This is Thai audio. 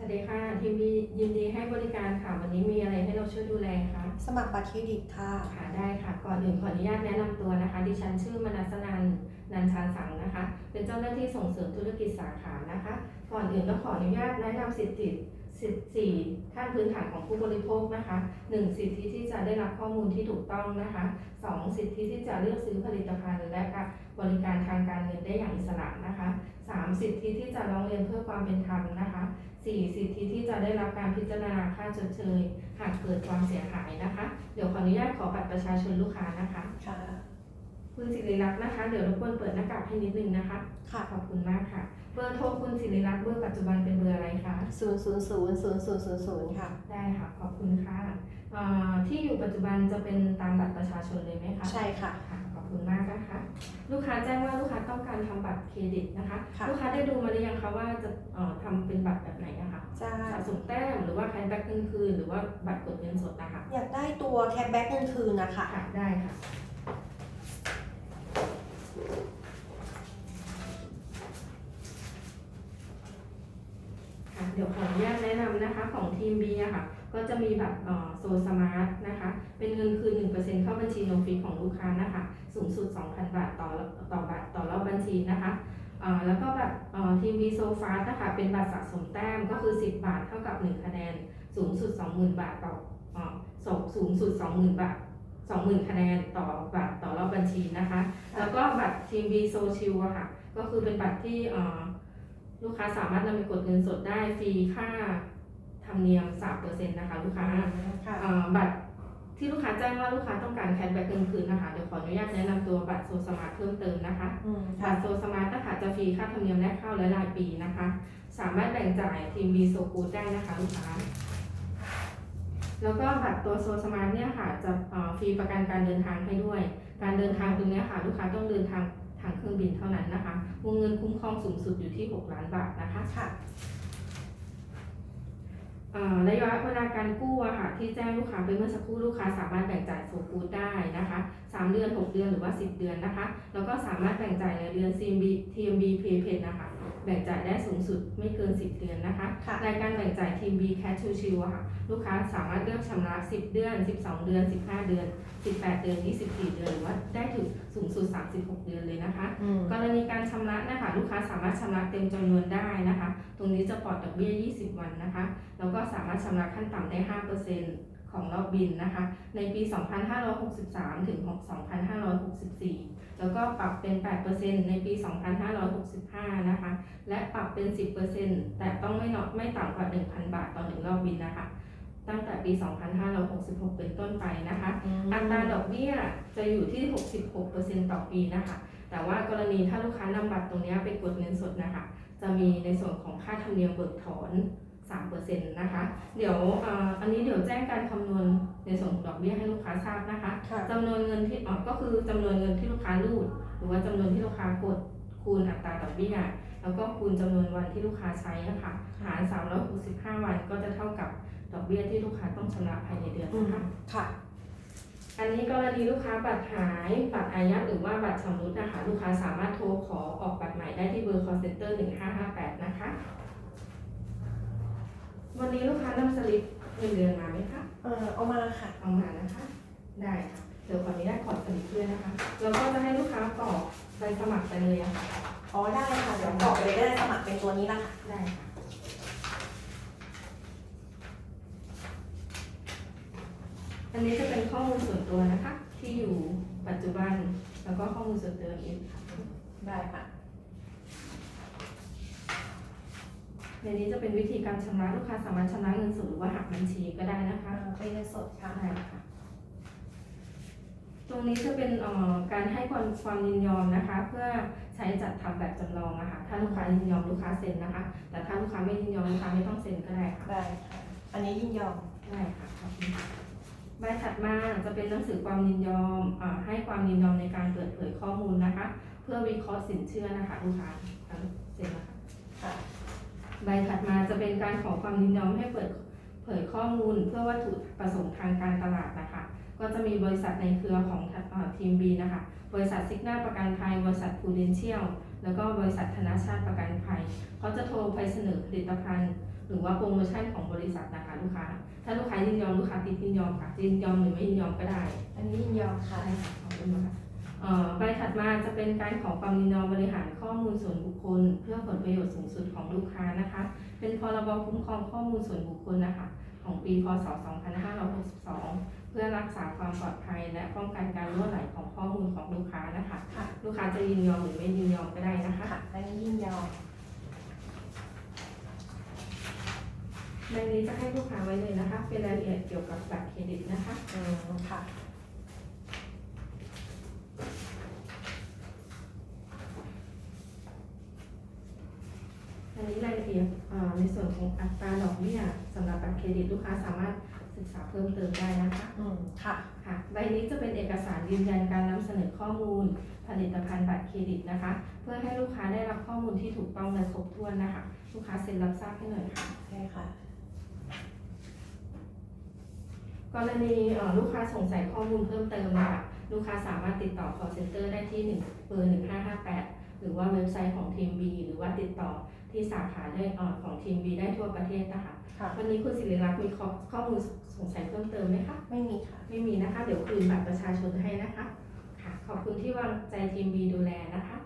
สวัสดีค่ะทีวียินดีให้บริการค่ะ วันนี้มีอะไรให้เราช่วยดูแลคะสมัครบัตรเครดิตค่ะ ค่ะได้ค่ะ ก่อนอื่นขออนุญาตแนะนำตัวนะคะ ดิฉันชื่อมนัสนันนันชานสังนะคะ เป็นเจ้าหน้าที่ส่งเสริมธุรกิจสาขานะคะ ก่อนอื่นต้องขออนุญาตแนะนำสิทธิสิทธิสี่ขั้นพื้นฐานของผู้บริโภคนะคะ 1. สิทธิที่จะได้รับข้อมูลที่ถูกต้องนะคะ 2. สิทธิที่จะเลือกซื้อผลิตภัณฑ์างอิสระนะคะ 3. สิทธิที่จะร้องเรียนเพื่อความเป็นธรรมนะคะ 4. สิทธิที่จะได้รับการพิจารณาค่าชดเชย หากเกิดความเสียหายนะคะ เดี๋ยวขออนุญาตขอบัตรประชาชนลูกค้านะคะค่ะคุณสิริรักษ์นะคะ เดี๋ยวรบกวนเปิดหน้ากากให้นิดนึงนะคะ ค่ะ ขอบคุณมากค่ะ เบอร์โทรคุณสิริรักษ์เบอร์ปัจจุบันเป็นเบอร์อะไรคะ ศูนย์ศูนย์ศูนย์ศูนย์ศูนย์ศูนย์ศูนย์ค่ะ ได้ค่ะ ขอบคุณค่ะอ่าที่อยู่ปัจจุบันจะเป็นตามบัตรประชาชนเลยไหมคะ ใช่ค่ะ ค่ะขอบ คุณมากนะคะ ลูกค้าแจ้งว่าลูกค้าต้องการทำบัตรเครดิตนะคะ ค่ะ ลูกค้าได้ดูมาหรือยังคะว่าจะเอ่อทำเป็นบัตรแบบไหนอะคะจะสะสมแต้มหรือว่าแคชแบ็กเงินคืนหรือว่าบัตรกดเงินสดนะคะอยากได้ตัวแคปแบ็กเงินคืนนะคะ ค่ะได้ค่ะ ค่ะ เดี๋ยวขออนุญาตแนะนำนะคะของทีม B อะค่ะ ก็จะมีแบบโซสมาร์ทนะคะ เป็นเงินคืน 1%เข้าบัญชีโนฟรีของลูกค้านะคะ สูงสุด 2,000 บาทต่อต่อบัตรต่อรอบบัญชีนะคะแล้วก็แบบทีม B โซฟาสนะคะ เป็นบัตรสะสมแต้มก็คือ 10 บาทเท่ากับ 1 คะแนน สูงสุด 20,000 บาทต่ออ่าสูงสูงสุด 20,000 บาท20,000 คะแนนต่อบัตรต่อรอบบัญชีนะคะ แล้วก็บัตรทีม B โซชิลอะค่ะ ก็คือเป็นบัตรที่ ลูกค้าสามารถนำไปกดเงินสดได้ฟรีค่าธรรมเนียม3%นะคะลูกค้าค่ะเอ่อบัตรที่ลูกค้าแจ้งว่าลูกค้าต้องการแคชแบ็กเงินคืนนะคะเดี๋ยวขออนุญาตแนะนำตัวบัตรโซสมาร์ทเพิ่มเติมนะคะ อืมบัค่ะตรโซสมาร์ทนะคะจะฟรีค่าธรรมเนียมแรกเข้าและรายปีนะคะ สามารถแบ่งจ่ายทีม B โซกูดได้นะคะลูกค้า แล้วก็บัตรตัวโซสมาร์ทเนี่ยค่ะจะเอ่อฟรีประกันการเดินทางให้ด้วย การเดินทางตรงเนี้ยค่ะ ลูกค้าต้องเดินทางทางเครื่องบินเท่านั้นนะคะ วงเงินคุ้มครองสูงสุดอยู่ที่ 6 ล้านบาทนะคะค่ะเอ่อระยะเวลาการกู้อะค่ะที่แจ้งลูกค้าไปเมื่อสักครู่ลูกค้าสามารถแบ่งจ่ายโซกูดได้นะคะ3เดือน 6 เดือนหรือว่า 10 เดือนนะคะ แล้วก็สามารถแบ่งจ่ายในเดือน CMB TMB Prepaid นะคะ แบ่งจ่ายได้สูงสุดไม่เกิน 10 เดือนนะคะค่ะรายการแบ่งจ่าย TMB Cash to Chill อะค่ะ ลูกค้าสามารถเลือกชำระ 10 เดือน 12 เดือน 15 เดือน 18 เดือน 24 เดือน 36 เดือนเลยนะคะอืมกรณีการชำระนะคะลูกค้าสามารถชำระเต็มจำนวนได้นะคะ ตรงนี้จะปลอดดอกเบี้ย 20 วันนะคะ แล้วก็สามารถชำระขั้นต่ำได้ 5%ของรอบบินนะคะ ในปี 2563 ถึง 2564 แล้วก็ปรับเป็น 8%ในปี 2565 นะคะ และปรับเป็น 10%แต่ต้องไม่น้อยไม่ต่ำกว่า 1,000 บาทต่อหนึ่งรอบบินนะคะ ตั้งแต่ปี 2566 เป็นต้นไปนะคะ อัตราดอกเบี้ยจะอยู่ที่ 66%ต่อปีนะคะ แต่ว่ากรณีถ้าลูกค้านำบัตรตรงเนี้ยไปกดเงินสดนะคะ จะมีในส่วนของค่าธรรมเนียมเบิกถอน 3%นะคะ เดี๋ยวเอ่ออันนี้เดี๋ยวแจ้งการคำนวณในส่วนของดอกเบี้ยให้ลูกค้าทราบนะคะค่ะจำนวนเงินที่เอ่อก็คือจำนวนเงินที่ลูกค้ารูด หรือว่าจำนวนที่ลูกค้ากดคูณอัตราดอกเบี้ย แล้วก็คูณจำนวนวันที่ลูกค้าใช้นะคะหาร 365 วันก็จะเท่ากับดอกเบี้ยที่ลูกค้าต้องชำระภายในเดือนอืมนะคะค่ะ อันนี้กรณีลูกค้าบัตรหาย บัตรอายัดหรือว่าบัตรชำรุดนะคะ ลูกค้าสามารถโทรขอออกบัตรใหม่ได้ที่เบอร์ call center 1558 นะคะ วันนี้ลูกค้านำสลิปเงินเดือนมาไหมคะ เออเอามาค่ะ เอามานะคะ ได้ค่ะ เดี๋ยวขออนุญาตขอสลิปด้วยนะคะ แล้วก็จะให้ลูกค้ากรอกใบสมัครไปเลยอะค่ะ อ๋อได้ค่ะ เดี๋ยวกรอกไปเลยก็ได้สมัครเป็นตัวนี้ละค่ะ ได้ค่ะอันนี้จะเป็นข้อมูลส่วนตัวนะคะ ที่อยู่ปัจจุบันแล้วก็ข้อมูลส่วนตัวอีกค่ะได้ค่ะ ในนี้จะเป็นวิธีการชำระลูกค้าสามารถชำระเงินสดหรือว่าหักบัญชีก็ได้นะคะอ่าเป็นเงินสดค่ะ ได้ค่ะ ตรงนี้จะเป็นเอ่อการให้ความความยินยอมนะคะ เพื่อใช้จัดทำแบบจำลองนะคะถ้าลูกค้ายินยอมลูกค้าเซ็นนะคะ แต่ถ้าลูกค้าไม่ยินยอมลูกค้าไม่ต้องเซ็นก็ได้ค่ะได้ค่ะอันนี้ยินยอมได้ค่ะขอบคุณค่ะใบถัดมาจะเป็นหนังสือความยินยอมอาให้ความยินยอมในการเปิดเผยข้อมูลนะคะ เพื่อวิเคราะห์สินเชื่อนะคะลูกค้าอะเซ็นนะคะค่ะใบถัดมาจะเป็นการขอความยินยอมให้เปิดเผยข้อมูลเพื่อวัตถุประสงค์ทางการตลาดนะคะ ก็จะมีบริษัทในเครือของทีมบีนะคะ บริษัทซิกนาประกันภัย บริษัทพูเดนเชียล แล้วก็บริษัทธนาชาติประกันภัย เขาจะโทรไปเสนอผลิตภัณฑ์ หรือว่าโปรโมชั่นของบริษัทนะคะลูกค้า ถ้าลูกค้ายินยอมลูกค้าติดยินยอมค่ะ ยินยอมหรือไม่ยินยอมก็ได้ อันนี้ยินยอมค่ะใช่ค่ะขอบคุณมากเอ่อใบถัดมาจะเป็นการขอความยินยอมบริหารข้อมูลส่วนบุคคล เพื่อผลประโยชน์สูงสุดของลูกค้านะคะ เป็นพรบคุ้มครองข้อมูลส่วนบุคคลนะคะ ของปีพศ 2562 เพื่อรักษาความปลอดภัย และป้องกันการล่วไหลของข้อมูลของลูกค้านะคะ ค่ะลูกค้าจะยินยอมหรือไม่ยินยอมก็ได้นะคะ ค่ะอันนี้ยินยอมใบนี้จะให้ลูกค้าไว้เลยนะคะ เป็นรายละเอียดเกี่ยวกับบัตรเครดิตนะคะ อืมค่ะ อันนี้รายละเอียดเอ่อในส่วนของอัตราดอกเบี้ยสำหรับบัตรเครดิตลูกค้าสามารถศึกษาเพิ่มเติมได้นะคะอืมค่ะ ค่ะใบนี้จะเป็นเอกสารยืนยันการนำเสนอข้อมูล ผลิตภัณฑ์บัตรเครดิตนะคะ เพื่อให้ลูกค้าได้รับข้อมูลที่ถูกต้องและครบถ้วนนะคะ ลูกค้าเซ็นรับทราบให้หน่อยค่ะ ใช่ค่ะ กรณีเอ่อลูกค้าสงสัยข้อมูลเพิ่มเติมนะคะลูกค้าสามารถติดต่อ call center ได้ที่ 1 เบอร์ 1558 หรือว่าเว็บไซต์ของทีม B หรือว่าติดต่อที่สาขาได้เอ่อของทีม B ได้ทั่วประเทศนะคะค่ะวันนี้คุณศิริรักษ์มีข้อข้อมูลสงสัยเพิ่มเติมไหมคะ ไม่มีค่ะ ไม่มีนะคะ เดี๋ยวคืนบัตรประชาชนให้นะคะ ค่ะ ขอบคุณที่วางใจทีม B ดูแลนะคะ